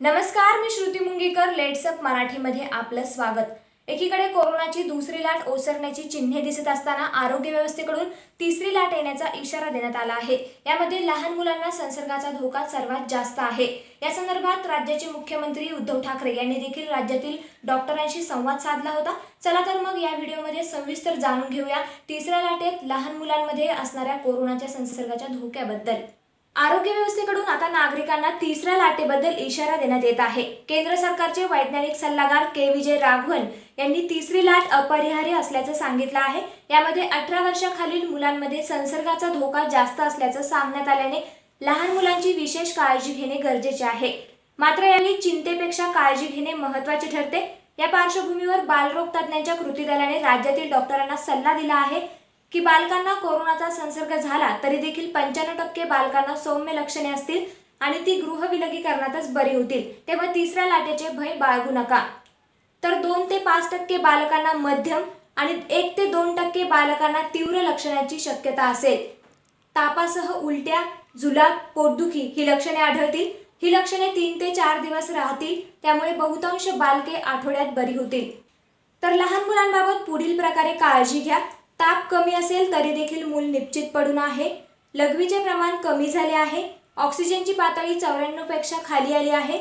नमस्कार मी श्रुती मुंगीकर लेट्सअप मराठीमध्ये आपलं स्वागत. एकीकडे कोरोनाची दुसरी लाट ओसरण्याची चिन्हे दिसत असताना आरोग्य व्यवस्थेकडून तिसरी लाट येण्याचा इशारा देण्यात आला आहे. यामध्ये लहान मुलांना संसर्गाचा धोका सर्वात जास्त आहे. या संदर्भात राज्याचे मुख्यमंत्री उद्धव ठाकरे यांनी देखील राज्यातील डॉक्टरांशी संवाद साधला होता. चला तर मग या व्हिडिओमध्ये सविस्तर जाणून घेऊया तिसऱ्या लाटेत लहान मुलांमध्ये असणाऱ्या कोरोनाच्या संसर्गाच्या धोक्याबद्दल. आरोग्य व्यवस्थेकडून आता नागरिकांना तिसऱ्या लाटेबद्दल इशारा देण्यात येत आहे. केंद्र सरकारचे वैज्ञानिक सल्लागार के. विजय राघवन यांनी तिसरी लाट अपरिहार्य असल्याचं सांगितलं आहे. यामध्ये अठरा वर्षाखालील मुलांमध्ये संसर्गाचा धोका जास्त असल्याचं सांगण्यात आल्याने लहान मुलांची विशेष काळजी घेणे गरजेचे आहे. मात्र यावेळी चिंतेपेक्षा काळजी घेणे महत्त्वाचे ठरते. या पार्श्वभूमीवर बालरोग तज्ज्ञांच्या कृती दलाने राज्यातील डॉक्टरांना सल्ला दिला आहे. की बालकांना कोरोनाचा संसर्ग झाला तरी देखील पंच्याण्णव टक्के बालकांना सौम्य लक्षणे असतील आणि ती गृहविलगीकरणातच बरी होतील. तेव्हा तिसऱ्या लाटेचे भय बाळगू नका. तर दोन ते पाच टक्के बालकांना मध्यम आणि एक ते दोन टक्के बालकांना तीव्र लक्षणाची शक्यता असेल. तापासह उलट्या जुलाब पोटदुखी ही लक्षणे आढळतील. ही लक्षणे तीन ते चार दिवस राहतील. त्यामुळे बहुतांश बालके आठवड्यात बरी होतील. तर लहान मुलांबाबत पुढील प्रकारे काळजी घ्या. ताप कमी असेल तरी देखील मूल निश्चित पडून आहे. लघवीचे प्रमाण कमी झाले आहे. ऑक्सिजनची पातळी चौऱ्याण्णवपेक्षा खाली आली आहे.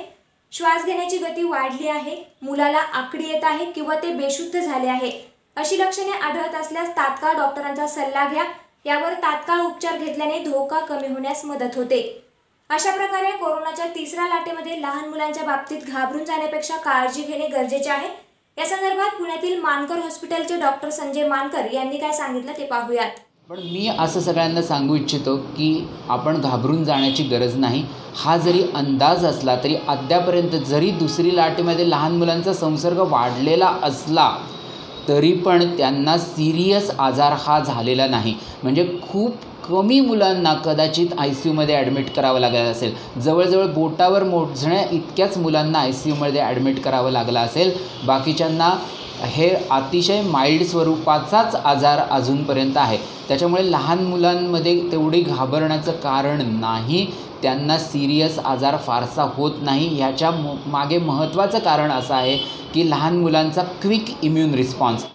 श्वास घेण्याची गती वाढली आहे. मुलाला आकडी येत आहे किंवा ते बेशुद्ध झाले आहे. अशी लक्षणे आढळत असल्यास तात्काळ डॉक्टरांचा सल्ला घ्या. यावर तात्काळ उपचार घेतल्याने धोका कमी होण्यास मदत होते. अशा प्रकारे कोरोनाच्या तिसऱ्या लाटेमध्ये लहान मुलांच्या बाबतीत घाबरून जाण्यापेक्षा काळजी घेणे गरजेचे आहे. या संदर्भात पुण्यातील मानकर हॉस्पिटलचे डॉक्टर संजय मानकर यांनी काय सांगितलं ते पाहूयात. पण मी असं सगळ्यांना सांगू इच्छितो की आपण घाबरून जाण्याची गरज नाही. हा जरी अंदाज असला तरी अद्यापर्यंत जरी दुसरी लाटेमध्ये लहान मुलांचा संसर्ग वाढलेला असला तरी पण त्यांना सिरियस आजार हा झालेला नाही. म्हणजे खूप कमी मुलांना कदाचित आय सी यूमध्ये ॲडमिट करावं लागलं असेल. जवळजवळ बोटावर मोजण्या इतक्याच मुलांना आय सी यूमध्ये ॲडमिट करावं लागलं असेल. बाकीच्यांना हे अतिशय माइल्ड स्वरूपाचाच आजार अजूनपर्यंत आहे. त्याच्यामुळे लहान मुलांमध्ये तेवढी घाबरण्याचं कारण नाही. त्यांना सिरियस आजार फारसा होत नाही. ह्याच्या म- मागे महत्त्वाचं कारण असं आहे की लहान मुलांचा क्विक इम्युन रिस्पॉन्स